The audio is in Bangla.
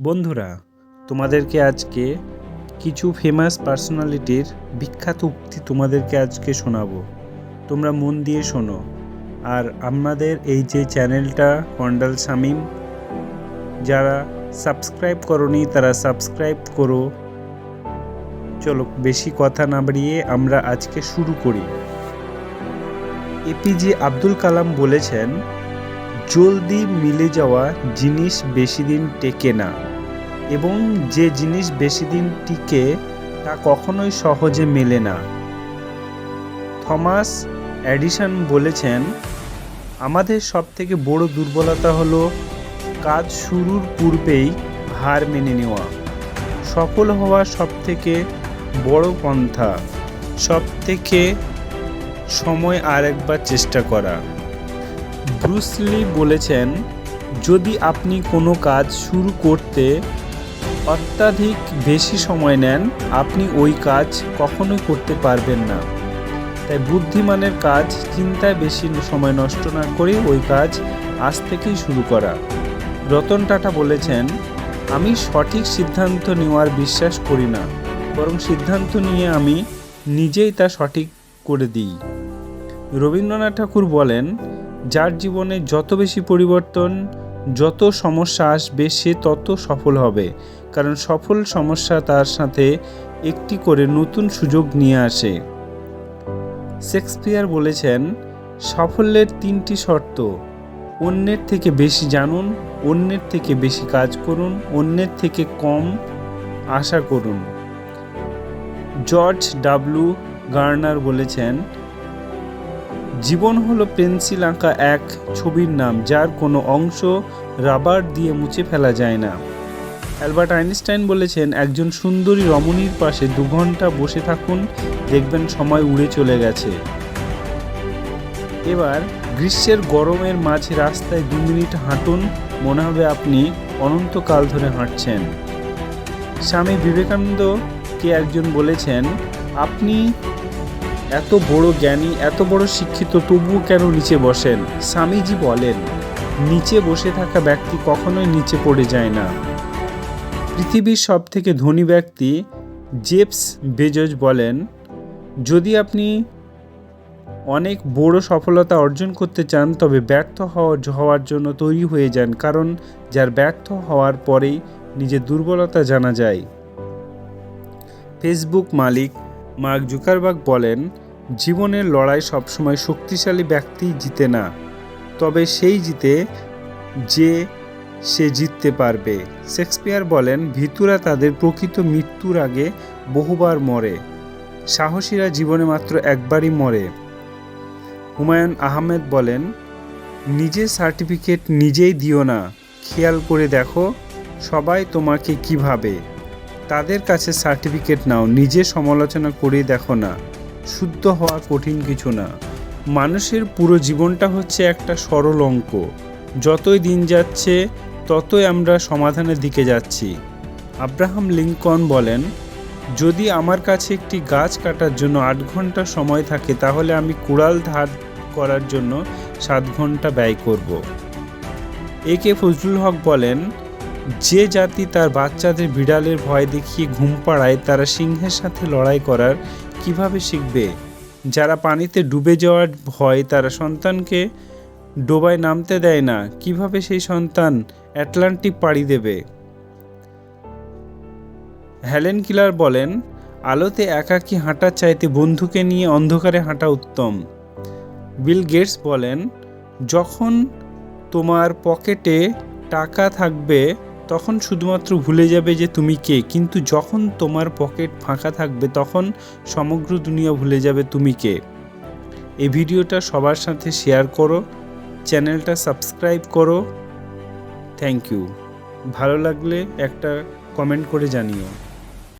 বন্ধুরা, তোমাদেরকে আজকে কিছু ফেমাস পার্সোনালিটির বিখ্যাত উক্তি তোমাদেরকে আজকে শোনাবো। তোমরা মন দিয়ে শোনো। আর আমাদের এই যে চ্যানেলটা, কন্ডাল শামিম, যারা সাবস্ক্রাইব করনি, তারা সাবস্ক্রাইব করো। চলো, বেশি কথা না বাড়িয়ে আমরা আজকে শুরু করি। এপিজে আব্দুল কালাম বলেছেন জলদি মিলে যাওয়া জিনিস বেশি দিন টেকে না এবং যে জিনিস বেশি দিন টিকে তা কখনোই সহজে মেলে না। থমাস অ্যাডিসন বলেছেন, আমাদের সবথেকে বড় দুর্বলতা হলো কাজ শুরুর পূর্বেই হার মেনে নেওয়া। সফল হওয়া সবথেকে বড় পন্থা, সবথেকে সময় আর একবার চেষ্টা করা। ব্রুসলি বলেছেন, যদি আপনি কোনো কাজ শুরু করতে অত্যাধিক বেশি সময় নেন, আপনি ওই কাজ কখনোই করতে পারবেন না। তাই বুদ্ধিমানের কাজ চিন্তায় বেশি সময় নষ্ট না করে ওই কাজ আজ থেকেই শুরু করা। রতন টাটা বলেছেন, আমি সঠিক সিদ্ধান্ত নেওয়ার বিশ্বাস করি না, বরং সিদ্ধান্ত নিয়ে আমি নিজেই তা সঠিক করে দিই। রবীন্দ্রনাথ ঠাকুর বলেন যার জীবনে যত বেশি পরিবর্তন, যত সমস্যা আসবে, সে তত সফল হবে। কারণ সফল সমস্যা তার সাথে একটি করে নতুন সুযোগ নিয়ে আসে। শেক্সপিয়ার বলেছেন, সাফল্যের তিনটি শর্ত। অন্যের থেকে বেশি জানুন, অন্যের থেকে বেশি কাজ করুন, অন্যের থেকে কম আশা করুন। জর্জ ডাব্লু গার্নার বলেছেন জীবন হলো পেন্সিল আঁকা এক ছবির নাম, যার কোনো অংশ রাবার দিয়ে মুছে ফেলা যায় না। অ্যালবার্ট আইনস্টাইন বলেছেন, একজন সুন্দরী রমণীর পাশে দু ঘণ্টা বসে থাকুন, দেখবেন সময় উড়ে চলে গেছে। এবার গ্রীষ্মের গরমের মাঝে রাস্তায় দু মিনিট হাঁটুন, মনে হবে আপনি অনন্তকাল ধরে হাঁটছেন। স্বামী বিবেকানন্দকে একজন বলেছেন, আপনি এত বড় জ্ঞানী, এত বড় শিক্ষিত, তবুও কেন নিচে বসেন? স্বামীজি বলেন, নিচে বসে থাকা ব্যক্তি কখনোই নিচে পড়ে যায় না। পৃথিবীর সব থেকে ধনী ব্যক্তি জেপস বেজজ বলেন, যদি আপনি অনেক বড় সফলতা অর্জন করতে চান, তবে ব্যর্থ হওয়া, হওয়ার জন্য তৈরি হয়ে যান, কারণ যার ব্যর্থ হওয়ার পরেই নিজের দুর্বলতা জানা যায়। ফেসবুক মালিক মার্ক জুকারবাগ বলেন, জীবনের লড়াই সবসময় শক্তিশালী ব্যক্তি জিতে না, তবে সেই জিতে যে সে জিততে পারবে। শেক্সপিয়ার বলেন, ভিতুরা তাদের প্রকৃত মৃত্যুর আগে বহুবার মরে। সাহসীরা জীবনে মাত্র একবারই মরে। হুমায়ুন আহমেদ বলেন, নিজের সার্টিফিকেট নিজেই দিও না, খেয়াল করে দেখো সবাই তোমাকে কীভাবে তাদের কাছে সার্টিফিকেট নাও, নিজে সমালোচনা করে দেখো না। শুদ্ধ হওয়া কঠিন কিছু না। মানুষের পুরো জীবনটা হচ্ছে একটা সরল অঙ্ক। যতই দিন যাচ্ছে, ততই আমরা সমাধানের দিকে যাচ্ছি। আব্রাহাম লিঙ্কন বলেন, যদি আমার কাছে একটি গাছ কাটার জন্য আট ঘণ্টা সময় থাকে, তাহলে আমি কুড়াল ধার করার জন্য সাত ঘণ্টা ব্যয় করব। এ কে ফজলুল হক বলেন যে জাতি তার বাচ্চাদের বিড়ালের ভয় দেখিয়ে ঘুম পাড়ায়, তারা সিংহের সাথে লড়াই করার কীভাবে শিখবে? যারা পানিতে ডুবে যাওয়ার ভয়, তারা সন্তানকে ডোবায় নামতে দেয় না। কীভাবে সেই সন্তান অ্যাটলান্টিক পাড়ি দেবে? হ্যালেন কিলার বলেন, আলোতে একাকী হাঁটার চাইতে বন্ধুকে নিয়ে অন্ধকারে হাঁটা উত্তম। বিল গেটস বলেন, যখন তোমার পকেটে টাকা থাকবে তখন শুধুমাত্র ভুলে যাবে যে তুমি কে। কিন্তু যখন তোমার পকেট ফাঁকা থাকবে, তখন সমগ্র দুনিয়া ভুলে যাবে তুমি কে। এই ভিডিওটা সবার সাথে শেয়ার করো, চ্যানেলটা সাবস্ক্রাইব করো। Thank you. ভালো লাগলে একটা কমেন্ট করে জানিও।